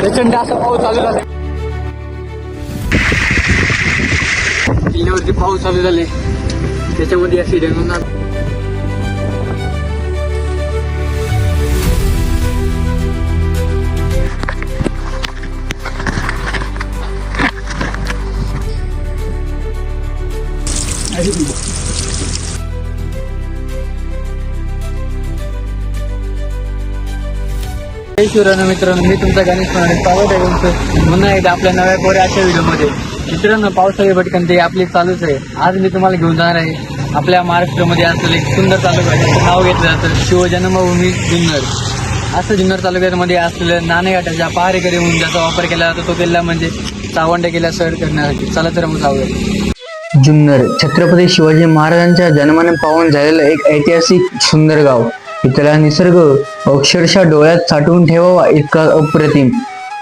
प्रचंड असा पाऊस चालू झाला किल्ल्यावरती पाऊस चालू झाले त्याच्यामध्ये ऍक्सिडेंट होणार जय शिवराय मित्रांनो मी तुमचा गणेश म्हणाले स्वागत आहे तुमचं पुन्हा एकदा आपल्या नव्या कोऱ्या अशा व्हिडिओमध्ये. मित्रांनो पावसाळी भटकन ते आपली चालूच आहे. आज मी तुम्हाला घेऊन जाणार आहे. आपल्या महाराष्ट्रामध्ये असलेलं एक सुंदर तालुका आहे त्याचं नाव घेतलं जातं शिवजन्मभूमी जुन्नर. असं जुन्नर तालुक्यामध्ये असलेलं नाणेघाटाच्या पहारेकरी म्हणून ज्याचा वापर केला जातो तो किल्ला म्हणजे चावंड किल्ला सर करण्यासाठी. चला तर मग जाऊया. जुन्नर छत्रपती शिवाजी महाराजांच्या जन्माने पावन झालेलं एक ऐतिहासिक सुंदर गाव. इथला निसर्ग अक्षरशः डोळ्यात साठवून ठेवावा इतका अप्रतिम.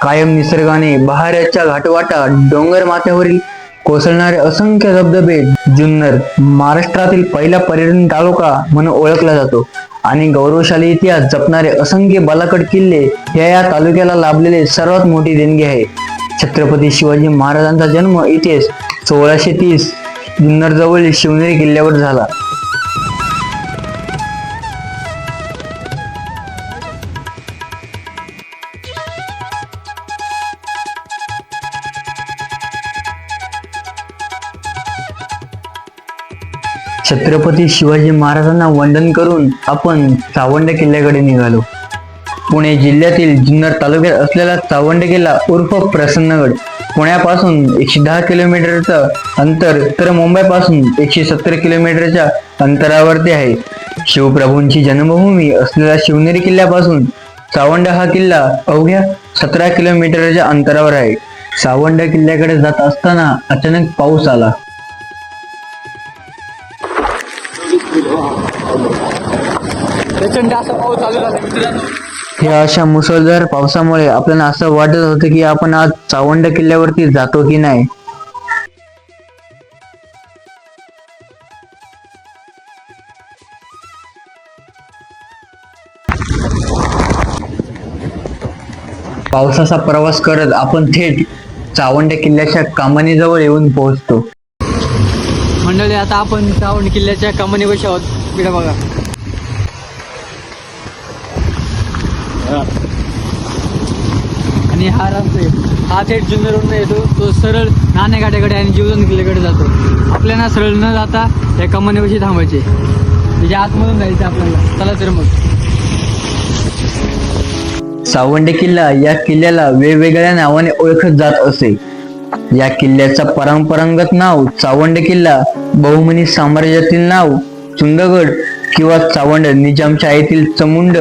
कायम निसर्गाने बहाऱ्याच्या घाटवाटा डोंगर माथ्यावरील कोसळणारे असंख्य धबधबे जुन्नर महाराष्ट्रातील पहिला पर्यटन तालुका म्हणून ओळखला जातो. आणि गौरवशाली इतिहास जपणारे असंख्य बालाकड किल्ले हे या तालुक्याला लाभलेले सर्वात मोठी देणगी आहे. छत्रपती शिवाजी महाराजांचा जन्म इथेच सोळाशे तीस जुन्नरजवळील शिवनेरी किल्ल्यावर झाला. छत्रपती शिवाजी महाराजांना वंदन करून आपण सावंड किल्ल्याकडे निघालो. पुणे जिल्ह्यातील जुन्नर तालुक्यात असलेला सावंड किल्ला उर्फ प्रसन्नगड. पुण्यापासून एकशे दहा किलोमीटरचं अंतर तर मुंबईपासून एकशे सत्तर किलोमीटरच्या अंतरावरती आहे. शिवप्रभूंची जन्मभूमी असलेल्या शिवनेरी किल्ल्यापासून सावंड हा किल्ला अवघ्या सतरा किलोमीटरच्या अंतरावर आहे. सावंड किल्ल्याकडे जात असताना अचानक पाऊस आला. प्रचंड असा पाऊस चालू झाला. मित्रांनो या अशा मुसळधार पावसामुळे आपल्याला असं वाटत होतं की आपण आज चावंड किल्ल्यावरती जातो की नाही? पावसाचा प्रवास करत आपण थेट चावंड किल्ल्याच्या कामानीजवळ येऊन पोहोचतो. मंडळी आता आपण चावंड किल्ल्याच्या कमानी बशी आहोत. इकडे बघा. आणि हा रस्ता आहे. हा थेट जुन्नरवरून येतो. तो सरळ नाणेघाट्याकडे आणि जीवदान किल्ल्याकडे जातो. आपल्याला सरळ न जाता या कमानीपाशी थांबायचे. म्हणजे आतमधून जायचं आपल्याला. चला तर मग. सावंडे किल्ला या किल्ल्याला वेगवेगळ्या नावाने ओळखत जात असे. या किल्ल्याचा परंपरागत नाव चावंड किल्ला बहुमनी साम्राज्यातील नाव चुंदगड किंवा चावंड निजामशाहीतील चमुंड.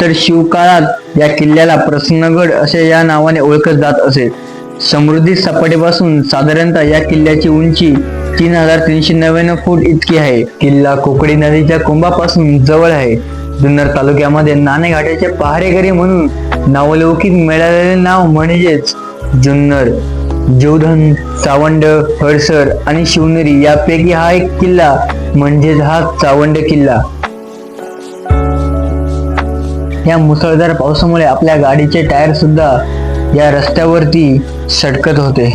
तर शिवकाळात या किल्ल्याला प्रसन्नगड असे या नावाने ओळखत जात असे. समृद्धी सपाटीपासून साधारणतः या किल्ल्याची उंची तीन हजार तीनशे नव्याण्णव फूट इतकी आहे. किल्ला कोकडी नदीच्या कुंभापासून जवळ आहे. जुन्नर तालुक्यामध्ये नाणेघाटाचे पहारेकरी म्हणून नावलौकिक मिळालेले नाव म्हणजेच जुन्नर. जोधन चावंड हडसर आणि शिवनेरी यापैकी हा एक किल्ला म्हणजेच हा चावंड किल्ला. या मुसळधार पावसामुळे आपल्या गाडीचे टायर सुद्धा या रस्त्यावरती सटकत होते.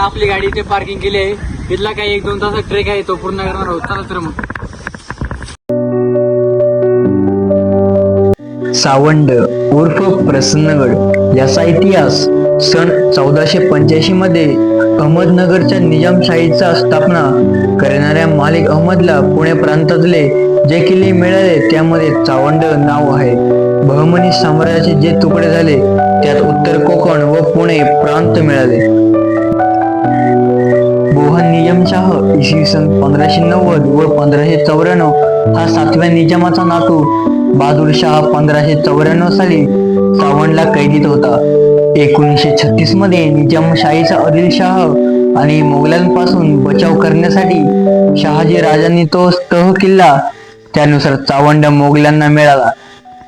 आता आपली गाडी इथे पार्किंग केली आहे. इथला काही एक दोन तास ट्रेक आहे तो पूर्ण करणार आहोत. चला तर मग. सावंड उर्फ प्रसन्नगड याचा इतिहास सन चौदाशे पंच्याऐंशी मध्ये अहमदनगरच्या निजामशाहीचा स्थापना करणाऱ्या मालिक अहमदला पुणे प्रांतातले जे किल्ले मिळाले त्यामध्ये चावंड नाव आहे. बहमनी साम्राज्याचे जे तुकडे झाले त्यात उत्तर कोकण व पुणे प्रांत मिळाले. बोहन इसवी सन पंधराशे नव्वद व पंधराशे चौऱ्याण्णव हा सातव्या निजामाचा नातू. बहादूर शाह पंधराशे चौऱ्याण्णव साली सावणला कैदीत होता. एकोणीसशे छत्तीसमध्ये निजामशाहीचा आदिलशाह आणि मोगलांपासून बचाव करण्यासाठी शहाजी राजांनी तो तह किल्ला त्यानुसार चावंड मोगलांना मिळाला.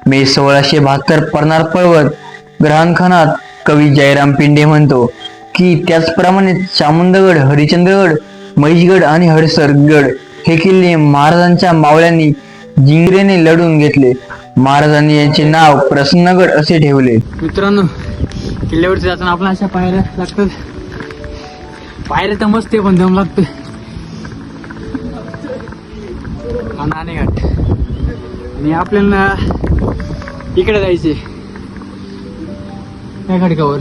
मे सोळाशे बहात्तर परनार पर्वत ग्रहणखानात कवी जयराम पिंडे म्हणतो की त्याचप्रमाणे चामुंडगड हरिचंद्रगड महिषगड आणि हडसरगड हे किल्ले महाराजांच्या मावळ्यांनी जिंगरेने लढून घेतले. महाराजांनी यांचे नाव प्रसन्नगड असे ठेवले. मित्रांनो किल्ल्यावरती जाताना आपल्या अशा पायऱ्या लागतात. पायऱ्या तर मस्त पण दम लागते हा घाट आणि आपल्याला इकडे जायचे त्या खडकावर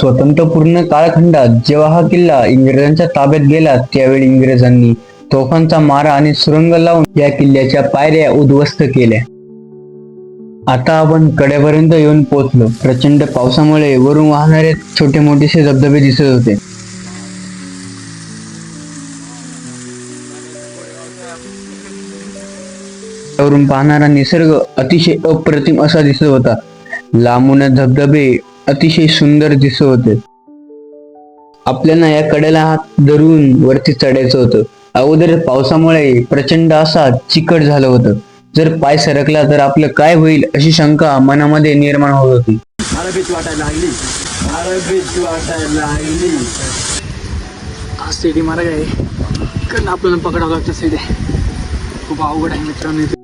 स्वतंत्रपूर्ण कालखंडात जेव्हा हा किल्ला इंग्रजांच्या ताब्यात गेला त्यावेळी इंग्रजांनी तोफांचा मारा आणि सुरंग लावून या किल्ल्याच्या पायऱ्या उद्ध्वस्त केल्या. आता आपण कड्यापर्यंत येऊन पोहोचलो. प्रचंड पावसामुळे वरून वाहणारे छोटे मोठेसे धबधबे दिसत होते. वरून पाहणारा निसर्ग अतिशय अप्रतिम असा दिसत होता. लांबून धबधबे अतिशय सुंदर दिसत होते. आपल्याला या कडेला हात धरून वरती चढायचं होतं. अगोदर पावसामुळे प्रचंड असा चिकट झालं होतं. जर पाय सरकला तर आपलं काय होईल अशी शंका मनामध्ये निर्माण होत होती. वाटायला लागली. वाटायला लागली. मार्ग आहे. इकडनं आपल्याला पकडावं लागतं खूप अवघड आहे मित्रांनो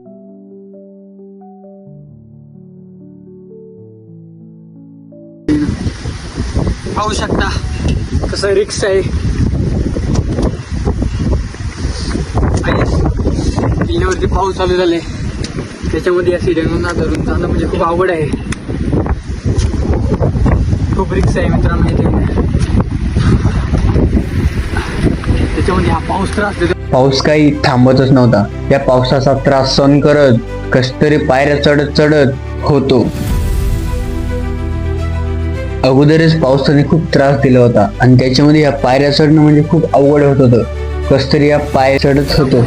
पाहू शकता कसं रिक्स आहे. किल्ल्यावरती पाऊस चालू झाले. त्याच्यामध्ये या सिड्यांना धरून जाणं म्हणजे खूप अवघड आहे. खूप रिक्स आहे मित्रांनो इथे त्याच्यामध्ये हा पाऊस त्रास देतो. पाऊस काही थांबतच नव्हता. या पावसाचा त्रास सहन करत कसतरी पायऱ्या चढत चढत होतो. अगोदरच पावसाने खूप त्रास दिला होता आणि त्याच्यामध्ये या पायऱ्या चढणं म्हणजे खूप अवघड होत होतं. कस तरी या पाय चढत होतो.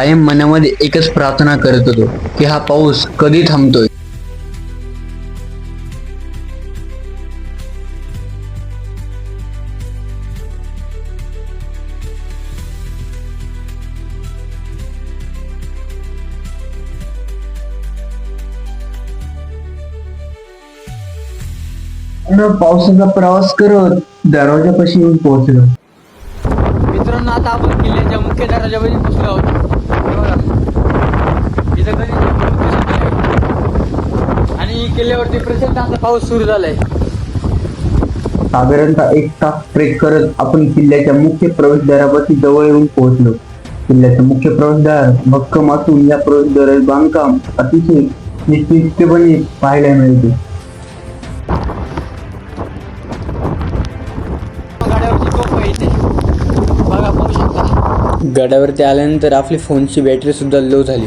कायम मनामध्ये एकच प्रार्थना करत होतो की हा पाऊस कधी थांबतोय पावसाचा प्रवास करत दरवाजापाशी येऊन पोहोचलो मित्रांनो आता आपण किल्ल्याच्या मुख्य दरवाजामध्ये पोहोचलो आहोत हे. इथं कधी दिसत नाही. आणि किल्ल्यावरती प्रचंड असा पाऊस सुरू झालाय. साधारणतः एक तास ट्रेक करत आपण किल्ल्याच्या मुख्य प्रवेशद्वारापाशी जवळ येऊन पोहोचलो. किल्ल्याचे मुख्य प्रवेशद्वार भक्कम असून या प्रवेशद्वाराचे बांधकाम अतिशय निश्चितपणे पाहायला मिळते. गाड्यावरची टोप आहे इथे बघा पाहू शकता गडावरती आल्यानंतर आपली फोनची बॅटरी सुद्धा लो झाली.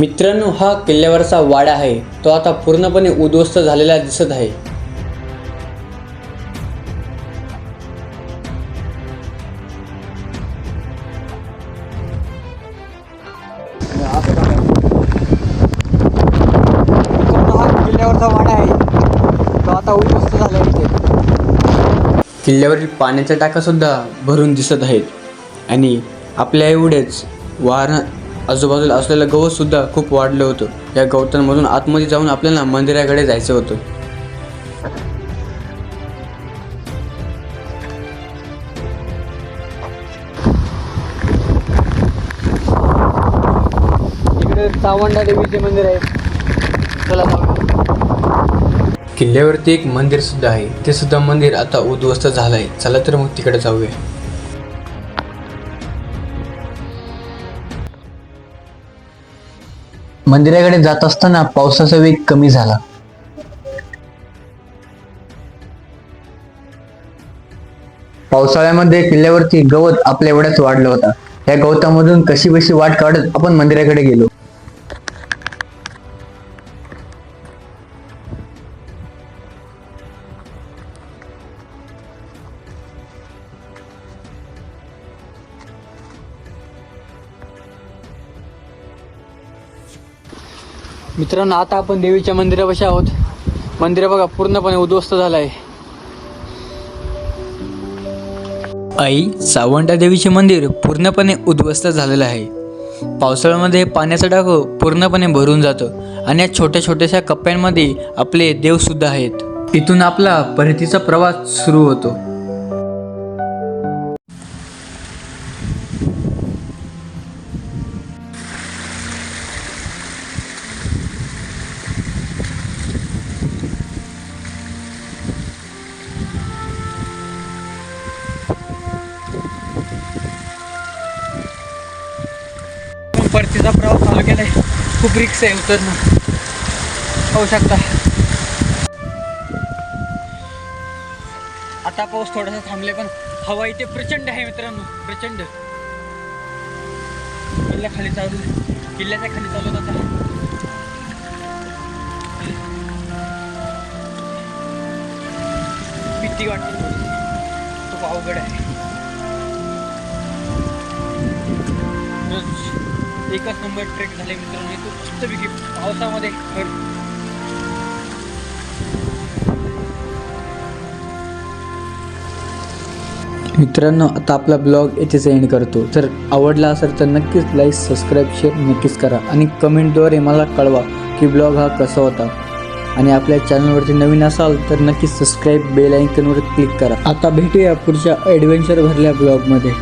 मित्रांनो हा किल्ल्यावरचा वाडा आहे. तो आता पूर्णपणे उद्ध्वस्त झालेला दिसत आहे. मित्रांनो किल्ल्यावरचा वाडा आहे. तो आता उद्ध्वस्त झाला इथे. किल्ल्यावरील पाण्याच्या टाका सुद्धा भरून दिसत आहेत. आणि आपल्या एवढेच वाहन आजूबाजूला असलेलं गवत सुद्धा खूप वाढलं होतं. या गवतांमधून आतमध्ये जाऊन आपल्याला मंदिराकडे जायचं होतं. इकडे चावंडा देवीचे मंदिर आहे. चला. किल्ल्यावरती एक मंदिर सुद्धा आहे. ते सुद्धा मंदिर आता उद्ध्वस्त झालं आहे चला तर मग तिकडे जाऊया. मंदिराकडे जात असताना पावसाचा वेग कमी झाला. पावसाळ्यामध्ये किल्ल्यावरती गवत आपल्या एवढ्याच वाढलं होता. या गवतामधून कशी कशी वाट काढत आपण मंदिराकडे गेलो. मित्रांनो आता आपण देवीच्या मंदिरापाशी आहोत. मंदिर बघा पूर्णपणे उद्ध्वस्त झालं आहे आई सावंटा देवीचे मंदिर पूर्णपणे उद्ध्वस्त झालेलं आहे. पावसाळ्यामध्ये पाण्याचं डाक पूर्णपणे भरून जातं आणि या छोट्या छोट्याशा कप्प्यांमध्ये आपले देवसुद्धा आहेत. इथून आपला परतीचा प्रवास सुरू होतो. परतीचा प्रवास चालू खूप रिक्स आहे उतरणं. पाहू शकता. आता पाऊस थोडासा थांबले पण हवा इथे प्रचंड आहे मित्रांनो. प्रचंड. किल्ल्या खाली चालू किल्ल्याच्या खाली चालू आता. भीती वाटते. खूप अवघड आहे. रोज एकच नंबर ट्रेक झाले मित्रांनो. तो मस्तपैकी पावसामध्ये मित्रांनो आता आपला ब्लॉग येथेच एंड करतो. जर आवडला असेल तर नक्कीच लाईक सबस्क्राईब शेअर नक्कीच करा. आणि कमेंटद्वारे मला कळवा की ब्लॉग हा कसा होता. आणि आपल्या चॅनलवरती नवीन असाल तर नक्कीच सबस्क्राईब बेल आयकनवर क्लिक करा. आता भेटूया पुढच्या ॲडव्हेंचर भरल्या ब्लॉगमध्ये.